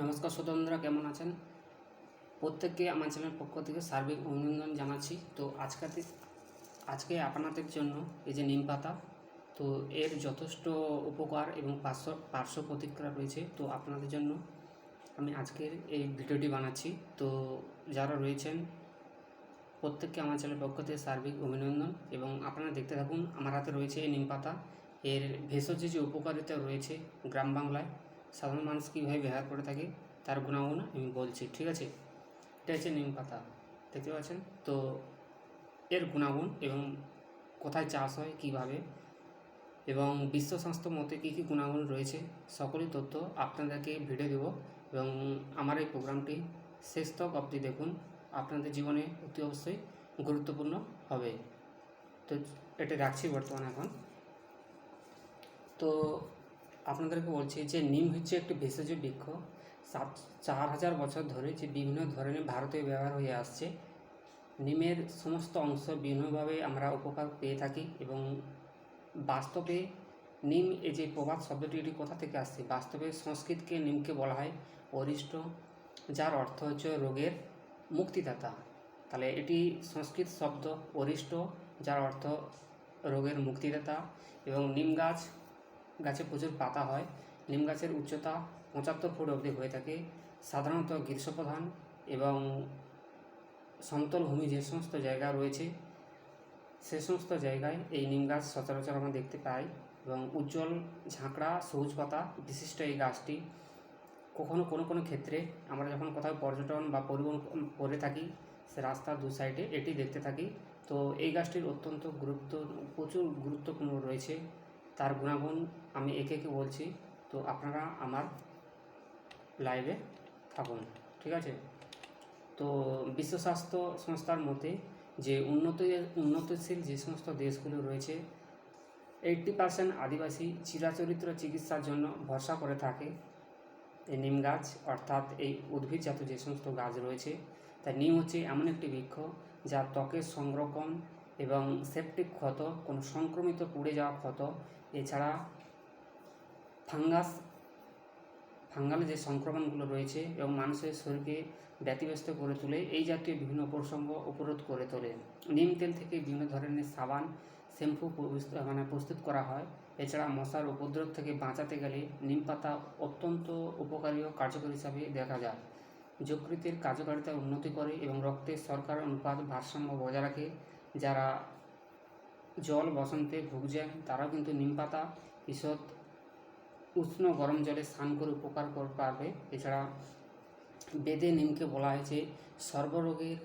নমস্কার শ্রোতবন্ধুরা কেমন আছেন? প্রত্যেককে আমার চ্যানেলের পক্ষ থেকে সার্বিক অভিনন্দন জানাচ্ছি। তো আজকে আজকে আপনাদের জন্য এই যে নিম পাতা, তো এর যথেষ্ট উপকার এবং পার্শ্ব পার্শ্ব প্রতিক্রিয়া রয়েছে। তো আপনাদের জন্য আমি আজকের এই ভিডিওটি বানাচ্ছি। তো যারা রয়েছেন, প্রত্যেককে আমার চ্যানেলের পক্ষ থেকে সার্বিক অভিনন্দন এবং আপনারা দেখতে থাকুন, আমার হাতে রয়েছে এই নিম পাতা। এর ভেষজ যে উপকারিতা রয়েছে গ্রাম বাংলায় সাধারণ মানুষ কীভাবে ব্যবহার করে থাকে তার গুণাগুণ আমি বলছি, ঠিক আছে? এটা হচ্ছে নিম পাতা, দেখতে পাচ্ছেন? তো এর গুণাগুণ এবং কোথায় চাষ হয়, কীভাবে? এবং বিশ্ব স্বাস্থ্য মতে কী কী গুণাগুণ রয়েছে, সকলই তথ্য আপনাদেরকে ভিডিও দেব এবং আমার এই প্রোগ্রামটি শেষ তক অবধি দেখুন, আপনাদের জীবনে অতি অবশ্যই গুরুত্বপূর্ণ হবে। তো এটা রাখছি বর্তমানে এখন। তো আপনাদেরকে বলছি যে নিম হচ্ছে একটি ভেষজ বৃক্ষ। সাত, চার হাজার বছর ধরে যে বিভিন্ন ধরনের ভারতে ব্যবহার হয়ে আসছে। নিমের সমস্ত অংশ বিভিন্নভাবে আমরা উপকার পেয়ে থাকি এবং বাস্তবে নিম এই যে প্রবাদ শব্দটি, এটি কোথা থেকে আসছে? বাস্তবে সংস্কৃতকে নিমকে বলা হয় অরিষ্ট, যার অর্থ হচ্ছে রোগের মুক্তিদাতা। তাহলে এটি সংস্কৃত শব্দ অরিষ্ট, যার অর্থ রোগের মুক্তিদাতা। এবং নিম গাছ গাছে প্রচুর পাতা হয়। নিম গাছের উচ্চতা পঁচাত্তর ফুট অবধি হয়ে থাকে। সাধারণত গ্রীষ্মপ্রধান এবং সমতল ভূমি যে সমস্ত জায়গা রয়েছে, সে সমস্ত জায়গায় এই নিম গাছ সচরাচর আমরা দেখতে পাই এবং উজ্জ্বল ঝাঁকড়া সবুজ পাতা বিশিষ্ট এই গাছটি। কখনো কোনো কোনো ক্ষেত্রে আমরা যখন কোথাও পর্যটন বা পরিবহন করে থাকি, সে রাস্তার দু সাইডে এটি দেখতে থাকি। তো এই গাছটির অত্যন্ত গুরুত্ব, প্রচুর গুরুত্বপূর্ণ রয়েছে। তার গুণাগুণ আমি একে একে বলছি, তো আপনারা আমার লাইভে থাকুন, ঠিক আছে? তো বিশ্ব স্বাস্থ্য সংস্থার মতে যে উন্নত, উন্নতশীল যে সমস্ত দেশগুলো রয়েছে এইট্টি পার্সেন্ট আদিবাসী চিরাচরিত্র চিকিৎসার জন্য ভরসা করে থাকে। এই নিম গাছ, অর্থাৎ এই উদ্ভিদজাত যে সমস্ত গাছ রয়েছে তা নিম হচ্ছে এমন একটি বৃক্ষ যা ত্বকের সংরক্ষণ এবং সেপটিক ক্ষত, কোনো সংক্রমিত পুড়ে যাওয়া ক্ষত এছাড়া ফাঙ্গাস, ফাঙ্গাল যে সংক্রমণগুলো রয়েছে এবং মানুষের শরীরকে ব্যতিব্যস্ত করে তোলে, এই জাতীয় বিভিন্ন প্রসঙ্গ উপরোধ করে তোলে। নিম তেল থেকে বিভিন্ন ধরনের সাবান, শ্যাম্পু মানে প্রস্তুত করা হয়। এছাড়া মশার উপদ্রব থেকে বাঁচাতে গেলে নিম পাতা অত্যন্ত উপকারী ও কার্যকরী হিসাবে দেখা যায়। যকৃতের কার্যকারিতা উন্নতি করে এবং রক্তের সরকার অনুপাত ভারসাম্য বজায় রাখে, যারা জল বসন্তে ভুগছেন তারাও কিন্তু নিম পাতা, ঈষৎ, উষ্ণ গরম জলে স্নান করে উপকার করতে পারবে। এছাড়া বেদে নিমকে বলা হয়েছে, সর্বরোগের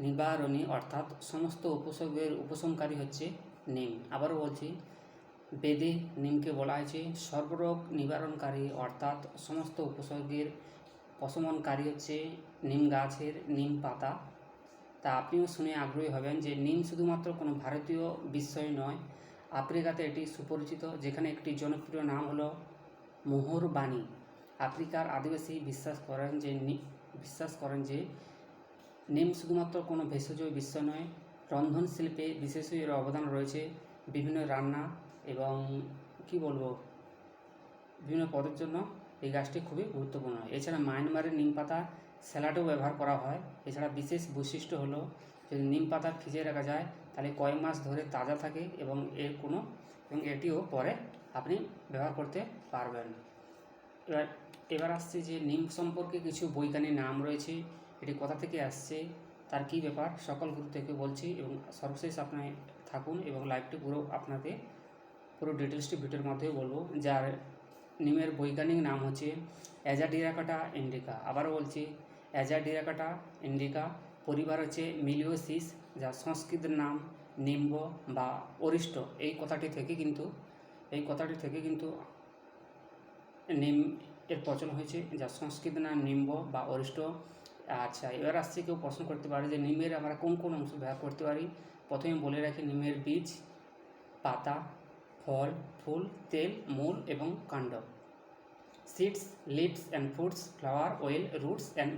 নিবারণী, অর্থাৎ সমস্ত উপসর্গের উপশমকারী হচ্ছে নিম। আবারও বলছি, বেদে নিমকে বলা হয়েছে, সর্বরোগ নিবারণকারী, অর্থাৎ সমস্ত উপসর্গের প্রশমনকারী হচ্ছে নিম গাছের নিম পাতা। তা আপনিও শুনে আগ্রহী হবেন যে নিম শুধুমাত্র কোনো ভারতীয় বিষয় নয়, আফ্রিকাতে এটি সুপরিচিত, যেখানে একটি জনপ্রিয় নাম হলো মোহর বাণী আফ্রিকার আদিবাসী বিশ্বাস করেন যে বিশ্বাস করেন যে নিম শুধুমাত্র কোনো ভেষজ বিষয় নয়, রন্ধন শিল্পে বিশেষ এর অবদান রয়েছে। বিভিন্ন রান্না এবং কি বলব, বিভিন্ন পদের জন্য এই গাছটি খুবই গুরুত্বপূর্ণ। এছাড়া মায়ানমারের নিম পাতা স্যালাডেও ব্যবহার করা হয়। এছাড়া বিশেষ বৈশিষ্ট্য হলো, যদি নিম পাতা ভিজিয়ে রাখা যায়, তাহলে কয়েক মাস ধরে তাজা থাকে এবং এর কোনো, এবং এটিও পরে আপনি ব্যবহার করতে পারবেন। এবার এবার আসছে যে নিম সম্পর্কে কিছু বৈজ্ঞানিক নাম রয়েছে। এটি কোথা থেকে আসছে, তার কী ব্যাপার, সকল গুরু থেকে বলছি এবং সর্বশেষ আপনি থাকুন এবং লাইভটি পুরো আপনাকে, পুরো ডিটেলসটি ভিডিওর মাধ্যমে বলব। যার, নিমের বৈজ্ঞানিক নাম হচ্ছে অ্যাজাডিরাকাটা ইন্ডিকা আবারও বলছি অ্যাজাডিরাকাটা ইন্ডিকা, পরিবার হচ্ছে মিলিওসিস যা সংস্কৃতের নাম নিম্ব বা অরিষ্ট। এই কথাটি থেকে কিন্তু, এই কথাটি থেকে কিন্তু নিম, এর প্রচলন হয়েছে যা সংস্কৃত নাম নিম্ব বা অরিষ্ট। আচ্ছা এবার আসছে কেউ প্রশ্ন করতে পারে যে নিমের আমরা কোন কোন অংশ ব্যবহার করতে পারি? প্রথমে বলে রাখি নিমের বীজ, পাতা, ফল, ফুল, তেল, মূল এবং কাণ্ড। Seeds leaves and fruits flower oil roots and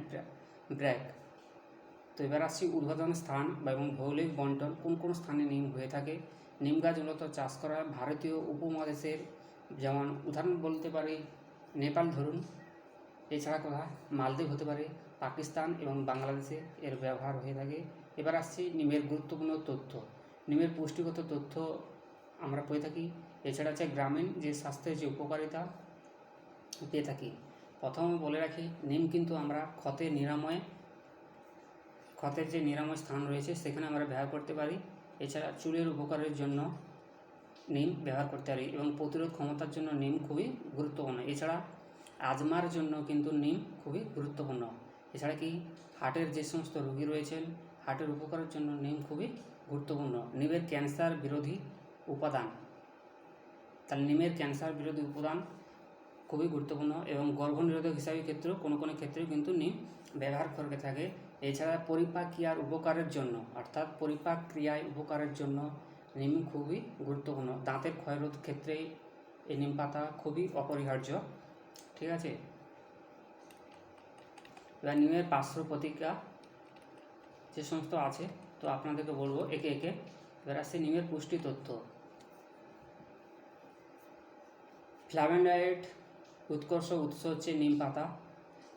bark তো এবার আসছি উদ্বোধন স্থান এবং ভৌগোলিক বন্টন, কোন কোন স্থানে নিম হয়ে থাকে? নিম গাছ মূলত চাষ করা ভারতীয় উপমহাদেশের, যেমন উদাহরণ বলতে পারি নেপাল ধরুন। এছাড়া কথা মালদ্বীপ হতে পারে, পাকিস্তান এবং বাংলাদেশে এর ব্যবহার হয়ে থাকে। এবার আসছি নিমের গুরুত্বপূর্ণ তথ্য। নিমের পুষ্টিগত তথ্য আমরা পেয়ে থাকি। এছাড়া আছে গ্রামীণ যে স্বাস্থ্যের যে উপকারিতা পেয়ে থাকি। প্রথমে বলে রাখি, নিম কিন্তু আমরা ক্ষতের নিরাময়, ক্ষতের যে নিরাময় স্থান রয়েছে সেখানে আমরা ব্যবহার করতে পারি। এছাড়া চুলের উপকারের জন্য নিম ব্যবহার করতে পারি এবং প্রতিরোধ ক্ষমতার জন্য নিম খুবই গুরুত্বপূর্ণ। এছাড়া আজমার জন্য কিন্তু নিম খুবই গুরুত্বপূর্ণ। এছাড়া কি, হার্টের যে সমস্ত রোগী রয়েছেন, হার্টের উপকারের জন্য নিম খুবই গুরুত্বপূর্ণ। নিমের ক্যান্সার বিরোধী উপাদান, তাহলে নিমের ক্যান্সার বিরোধী উপাদান খুবই গুরুত্বপূর্ণ এবং গর্ভনিরোধক হিসাবে ক্ষেত্রেও কোনো কোনো ক্ষেত্রেও কিন্তু নিম ব্যবহার করে থাকে। এছাড়া পরিপাক ক্রিয়ার উপকারের জন্য, অর্থাৎ পরিপাক ক্রিয়ায় উপকারের জন্য নিম খুবই গুরুত্বপূর্ণ। দাঁতের ক্ষয়রোধ ক্ষেত্রে এই নিম পাতা খুবই অপরিহার্য। ঠিক আছে? এবার নিমের পার্শ্ব প্রতিক্রিয়া যে সমস্ত আছে, তো আপনাদেরকে বলব একে একে। এবার আসছে নিমের পুষ্টি তথ্য ফ্লাভোনয়েড উৎকর্ষ উৎস হচ্ছে নিম পাতা।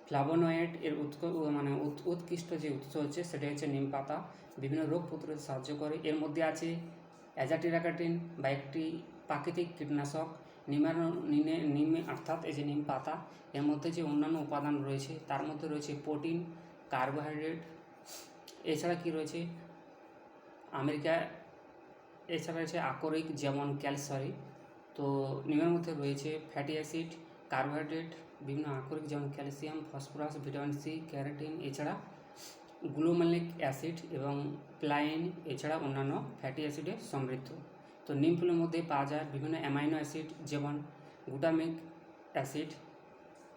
ফ্লাভোনয়েড এর উৎক মানে উৎ- উৎকৃষ্ট যে উৎস হচ্ছে সেটা হচ্ছে নিম পাতা। বিভিন্ন রোগ প্রতিরোধে সাহায্য করে। এর মধ্যে আছে অ্যাজাটিরাকাটিন বা একটি প্রাকৃতিক কীটনাশক। নিনে নিমে অর্থাৎ এই যে নিম পাতা, এর মধ্যে যে অন্যান্য উপাদান রয়েছে, তার মধ্যে রয়েছে প্রোটিন, কার্বোহাইড্রেট। এছাড়া কি রয়েছে? আমেরিকা, এছাড়া রয়েছে আকরিক যেমন ক্যালসরি। তো নিমের মধ্যে রয়েছে ফ্যাটি অ্যাসিড কার্বোহাইড্রেট, বিভিন্ন আকরিক যেমন calcium, phosphorus, vitamin C, carotene, এছাড়া গ্লুমালিক অ্যাসিড এবং প্লাইন, এছাড়া অন্যান্য ফ্যাটি অ্যাসিডে সমৃদ্ধ। তো নিম ফুলের মধ্যে পাওয়া যায় বিভিন্ন অ্যামাইনো অ্যাসিড, যেমন গুটামিক অ্যাসিড,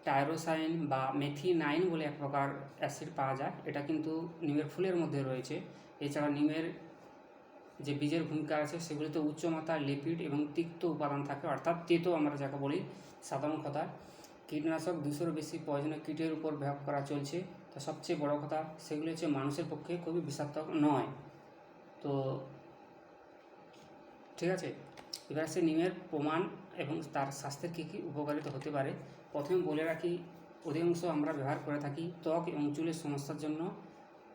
টাইরোসাইন বা মেথিনাইন বলে এক প্রকার অ্যাসিড পাওয়া যায়। এটা কিন্তু নিমের ফুলের মধ্যে রয়েছে। এছাড়া নিমের যে বীজের ভূমিকা আছে, সেগুলিতে উচ্চমাত্রার লিপিড এবং তিক্ত উপাদান থাকে। অর্থাৎ তেতো আমরা যাকে বলি সাধারণ কথা কীটনাশক দুশোর বেশি প্রয়োজনীয় কীটের উপর ব্যবহার করা চলছে। তো সবচেয়ে বড় কথা, সেগুলি হচ্ছে মানুষের পক্ষে খুবই বিষাক্ত নয়। তো ঠিক আছে, এবার আসছে নিমের প্রমাণ এবং তার স্বাস্থ্যের কী কী উপকারিতা হতে পারে। প্রথমে বলে রাখি, অধিকাংশ আমরা ব্যবহার করে থাকি ত্বক এবং চুলের সমস্যার জন্য।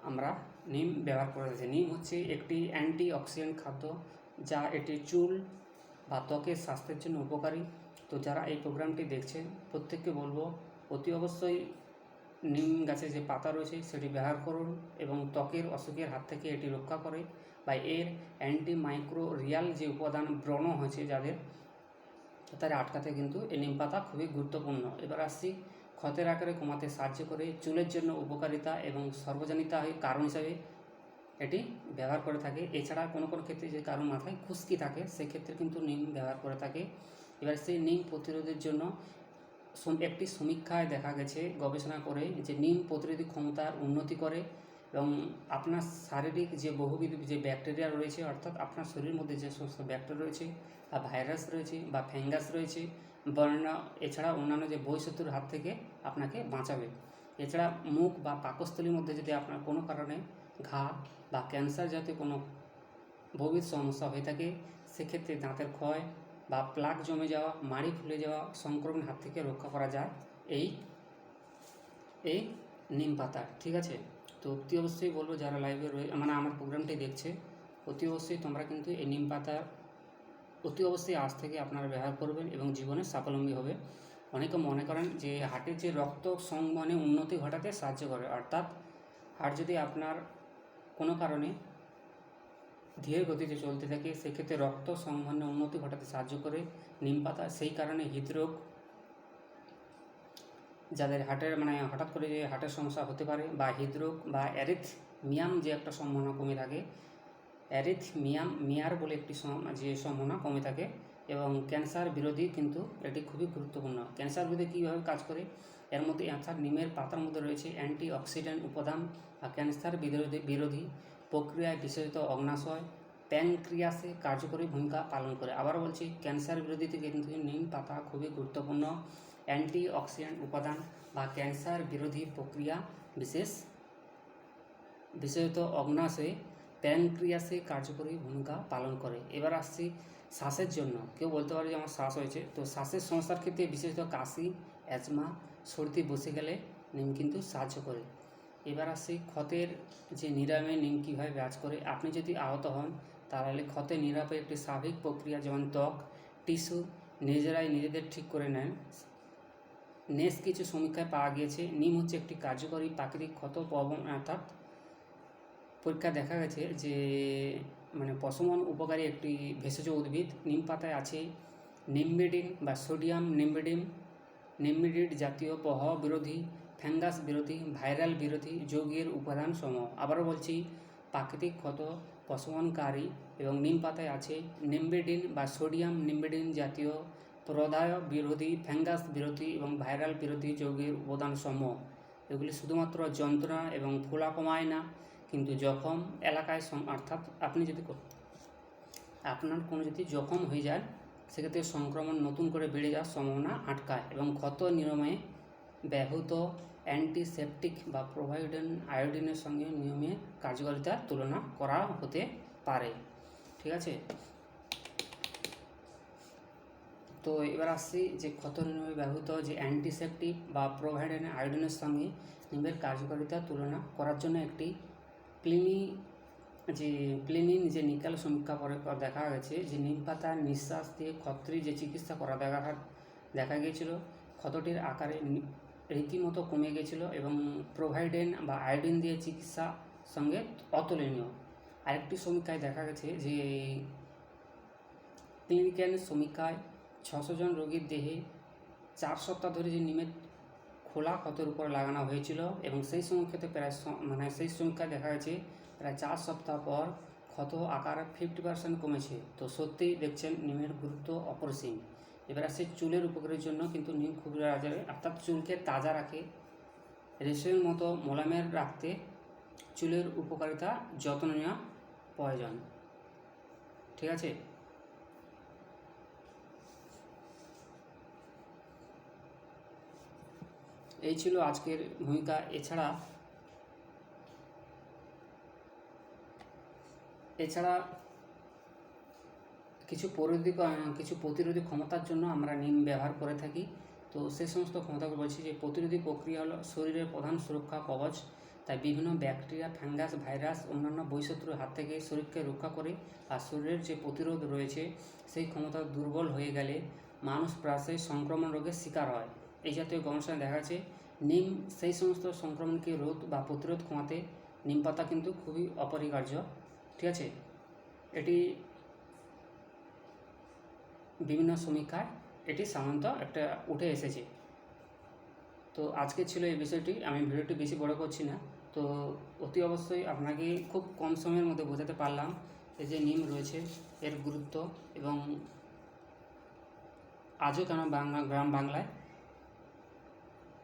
আমরা নিম ব্যবহার করে থাকি নিম হচ্ছে একটি অ্যান্টি অক্সিডেন্ট খাদ্য যা এটি চুল বা ত্বকের স্বাস্থ্যের জন্য উপকারী। তো যারা এই প্রোগ্রামটি দেখছেন, প্রত্যেককে বলব, অতি অবশ্যই নিম গাছের যে পাতা রয়েছে, সেটি ব্যবহার করুন এবং ত্বকের অসুখের হাত থেকে এটি রক্ষা করে বা এর অ্যান্টি মাইক্রো রিয়াল যে উপাদান ব্রণ হয়েছে যাদের তারা আটকাতে কিন্তু এই নিম পাতা খুবই গুরুত্বপূর্ণ। এবার আসছি ক্ষতের আকারে কমাতে সাহায্য করে, চুলের জন্য উপকারিতা এবং সর্বজনীতা হয়ে কারণ হিসাবে এটি ব্যবহার করে থাকে। এছাড়া কোনো কোনো ক্ষেত্রে যে কারও মাথায় খুশকি থাকে, সেক্ষেত্রে কিন্তু নিম ব্যবহার করে থাকে। এবার সেই নিম প্রতিরোধের জন্য একটি সমীক্ষায় দেখা গেছে, গবেষণা করে যে নিম প্রতিরোধী ক্ষমতার উন্নতি করে এবং আপনার শারীরিক যে বহুবিধ যে ব্যাকটেরিয়া রয়েছে, অর্থাৎ আপনার শরীরের মধ্যে যে সমস্ত ব্যাকটেরিয়া রয়েছে বা ভাইরাস রয়েছে বা ফ্যাঙ্গাস রয়েছে বর্ণ এছাড়া অন্যান্য যে বহিঃশত্রুর হাত থেকে আপনাকে বাঁচাবে। এছাড়া মুখ বা পাকস্থলীর মধ্যে যদি আপনার কোনো কারণে ঘা বা ক্যান্সার জাতীয় কোনো বহুবিধ সমস্যা হয়ে থাকে, সেক্ষেত্রে দাঁতের ক্ষয় বা প্লাক জমে যাওয়া, মাড়ি ফুলে যাওয়া, সংক্রমণের হাত থেকে রক্ষা করা যায় এই এই নিম পাতা, ঠিক আছে? তো অতি অবশ্যই বলব, যারা লাইভে রয়ে মানে আমার প্রোগ্রামটি দেখছে, অতি অবশ্যই তোমরা কিন্তু এই নিম পাতা অতি অবশ্যই আজ থেকে আপনারা ব্যবহার করবেন এবং জীবনে স্বাবলম্বী হবে। অনেকে মনে করেন যে হার্টের যে রক্ত সংবহনে উন্নতি ঘটাতে সাহায্য করে, অর্থাৎ হার্ট যদি আপনার কোনো কারণে ধীর গতিতে চলতে থাকে, সেক্ষেত্রে রক্ত সংবহনে উন্নতি ঘটাতে সাহায্য করে নিম পাতা, সেই কারণে হৃদরোগ যাদের হার্টের মানে হঠাৎ করে যে হার্টের সমস্যা হতে পারে বা হৃদরোগ বা অ্যারিথমিয়াম যে একটা সম্ভাবনা কমে থাকে অ্যারিথমিয়াম মিয়ার বলে একটি যে সম্ভাবনা কমে থাকে এবং ক্যান্সার বিরোধী কিন্তু এটি খুবই গুরুত্বপূর্ণ। ক্যান্সার বিরোধী কীভাবে কাজ করে? এর মধ্যে অর্থাৎ নিমের পাতার মধ্যে রয়েছে অ্যান্টি অক্সিডেন্ট উপাদান বা ক্যান্সার বিরোধী বিরোধী প্রক্রিয়ায় বিশেষত অগ্নাশয়, প্যানক্রিয়াসে কার্যকরী ভূমিকা পালন করে। আবার বলছি, ক্যান্সার বিরোধীতে কিন্তু নিম পাতা খুবই গুরুত্বপূর্ণ। অ্যান্টি অক্সিডেন্ট উপাদান বা ক্যান্সার বিরোধী প্রক্রিয়া বিশেষ, বিশেষত অগ্নাশয়ে প্যানক্রিয়াসে কার্যকরী ভূমিকা পালন করে। এবার আসছি শ্বাসের জন্য। কেউ বলতে পারে যে আমার শ্বাস হয়েছে। তো শ্বাসের সমস্যার ক্ষেত্রে বিশেষত কাশি, অ্যাজমা, সর্দি বসে গেলে নিম কিন্তু সাহায্য করে। এবার আসি ক্ষতের যে নিরাময়ে নিম কীভাবে কাজ করে। আপনি যদি আহত হন, তাহলে ক্ষতের নিরাপয় একটি স্বাভাবিক প্রক্রিয়া যেমন ত্বক, টিস্যু, নিজেরাই নিজেদের ঠিক করে নেন। নেস কিছু সমীক্ষায় পাওয়া গিয়েছে, নিম হচ্ছে একটি কার্যকরী প্রাকৃতিক ক্ষত প্রবণ অর্থাৎ পরীক্ষা দেখা গেছে যে মানে পশমন উপকারী একটি ভেষজ উদ্ভিদ, নিম পাতায় আছে নিমবেডিন বা সোডিয়াম নিমবেডিন। নিমবিডিড জাতীয় পহ বিরোধী, ফ্যাঙ্গাস বিরোধী, ভাইরাল বিরোধী যৌগের উপাদান সমূহ আবারও বলছি, প্রাকৃতিক ক্ষত, পশমনকারী এবং নিম পাতায় আছে নিমবেডিন বা সোডিয়াম নিমবেডিন জাতীয় প্রদায় বিরোধী, ফ্যাঙ্গাস বিরোধী এবং ভাইরাল বিরোধী যৌগের উপাদান সমূহ এগুলি শুধুমাত্র যন্ত্রণা এবং ফোলা কমায় না কিন্তু জখম এলাকায় অর্থাৎ আপনি যদি আপনার কোনো যদি জখম হয়ে যায়, সেক্ষেত্রে সংক্রমণ নতুন করে বেড়ে যাওয়ার সম্ভাবনা আটকায় এবং ক্ষত নিরাময়ে ব্যবহৃত অ্যান্টিসেপটিক বা প্রোভাইডেন আয়োডিনের সঙ্গে নিয়মে কার্যকারিতার তুলনা করা হতে পারে। ঠিক আছে? তো এবার আসছি যে ক্ষত নিরাময়ে ব্যবহৃত যে অ্যান্টিসেপটিক বা প্রোভাইডেন আয়োডিনের সঙ্গে নিমের কার্যকারিতার তুলনা করার জন্য একটি ক্লিনি যে ক্লিনিন যে নিকাল সমীক্ষা পর দেখা গেছে যে নিম পাতার নিঃশ্বাস দিয়ে ক্ষত্রি যে চিকিৎসা করা দেখা দেখা গিয়েছিল, ক্ষতটির আকারে রীতিমতো কমে গেছিল এবং প্রোভাইডেন বা আয়োডিন দিয়ে চিকিৎসা সঙ্গে অতুলনীয়। আরেকটি সমীক্ষায় দেখা গেছে যে ক্লিনিক্যাল সমীক্ষায় ছশো জন রোগীর দেহে চার সপ্তাহ ধরে যে নিমের খোলা ক্ষতের উপর লাগানো হয়েছিল এবং সেই সমীক্ষাতে প্রায় মানে সেই সংখ্যা দেখা গেছে প্রায় চার সপ্তাহ পর ক্ষত আকার ফিফটি পার্সেন্ট কমেছে। তো সত্যিই দেখছেন নিমের গুরুত্ব অপরিসীম এবার আসছে চুলের উপকারের জন্য কিন্তু নিম খুবই বাজারে। অর্থাৎ চুলকে তাজা রাখে, রেশমের মতো মোলামের রাখতে চুলের উপকারিতা, যত্ন নেওয়া প্রয়োজন। ঠিক আছে? এই ছিল আজকের ভূমিকা। এছাড়া এছাড়া কিছু প্রতিরোধী কিছু প্রতিরোধী ক্ষমতার জন্য আমরা নিম ব্যবহার করে থাকি। তো সে সমস্ত ক্ষমতাগুলো বলছি যে, প্রতিরোধী প্রক্রিয়া হলো শরীরের প্রধান সুরক্ষা কবচ। তাই বিভিন্ন ব্যাকটেরিয়া, ফাঙ্গাস, ভাইরাস, অন্যান্য বৈশত্রুর হাত থেকে শরীরকে রক্ষা করে আর শরীরের যে প্রতিরোধ রয়েছে, সেই ক্ষমতা দুর্বল হয়ে গেলে মানুষ প্রায়শই সংক্রমণ রোগের শিকার হয়। এই জাতীয় গবেষণায় দেখা গেছে নিম, সেই সমস্ত সংক্রমণকে রোধ বা প্রতিরোধ কমাতে নিম পাতা কিন্তু খুবই অপরিহার্য। ঠিক আছে? এটি বিভিন্ন সমীক্ষায় এটি সাধারণত একটা উঠে এসেছে। তো আজকে ছিল এই বিষয়টি। আমি ভিডিওটি বেশি বড় করছি না। তো অতি অবশ্যই আপনাকে খুব কম সময়ের মধ্যে বোঝাতে পারলাম এই যে নিম রয়েছে, এর গুরুত্ব এবং আজও কেন বাংলা, গ্রাম বাংলায়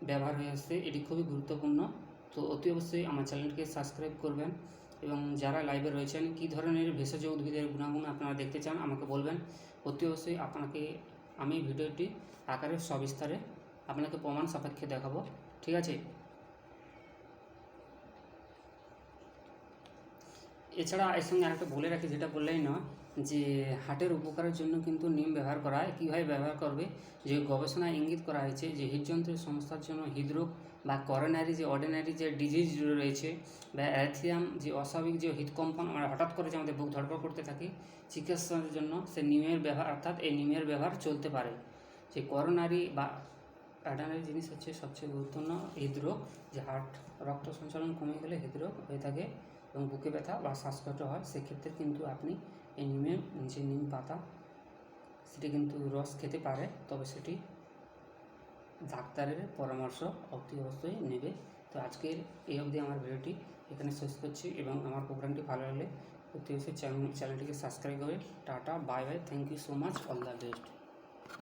ব্যবহার হয়ে আসছে, এটি খুবই গুরুত্বপূর্ণ। তো অতি অবশ্যই আমার চ্যানেলটিকে সাবস্ক্রাইব করবেন এবং যারা লাইভে রয়েছেন, কী ধরনের ভেষজ উদ্ভিদের গুণাগুণ আপনারা দেখতে চান আমাকে বলবেন। অতি অবশ্যই আপনাকে আমি ভিডিওটি আকারে সবিস্তারে আপনাকে প্রমাণ সাপেক্ষে দেখাবো, ঠিক আছে? এছাড়া এর সঙ্গে আরেকটা বলে রাখি, যেটা বললেই নয় যে হার্টের উপকারের জন্য কিন্তু নিম ব্যবহার করা হয়। কীভাবে ব্যবহার করবে? যে গবেষণায় ইঙ্গিত করা হয়েছে যে হৃদযন্ত্রের সমস্যার জন্য হৃদরোগ বা করোনারি যে অর্ডিনারি যে ডিজিজ রয়েছে বা অ্যাথিয়াম যে অস্বাভাবিক যে হৃদকম্পন আমরা হঠাৎ করে যে আমাদের বুক ধড়ফড় করতে থাকি, চিকিৎসার জন্য সে নিমের ব্যবহার অর্থাৎ এই নিমের ব্যবহার চলতে পারে। যে করোনারি বা অর্ডিনারি জিনিস হচ্ছে সবচেয়ে গুরুত্বপূর্ণ হৃদরোগ, যে হার্ট রক্ত সঞ্চালন কমে গেলে হৃদরোগ হয়ে থাকে এবং বুকে ব্যথা বা শ্বাসকষ্ট হয়। সেক্ষেত্রে কিন্তু আপনি এই নিমের যে নিম পাতা, সেটি কিন্তু রস খেতে পারে, তবে সেটি ডাক্তারের পরামর্শ অতি অবশ্যই নেবে। তো আজকের এই অবধি আমার ভিডিওটি এখানে শেষ করছি এবং আমার প্রোগ্রামটি ভালো লাগলে অতি অবশ্যই চ্যানেল চ্যানেলটিকে সাবস্ক্রাইব করে tata, bye bye thank you so much all the best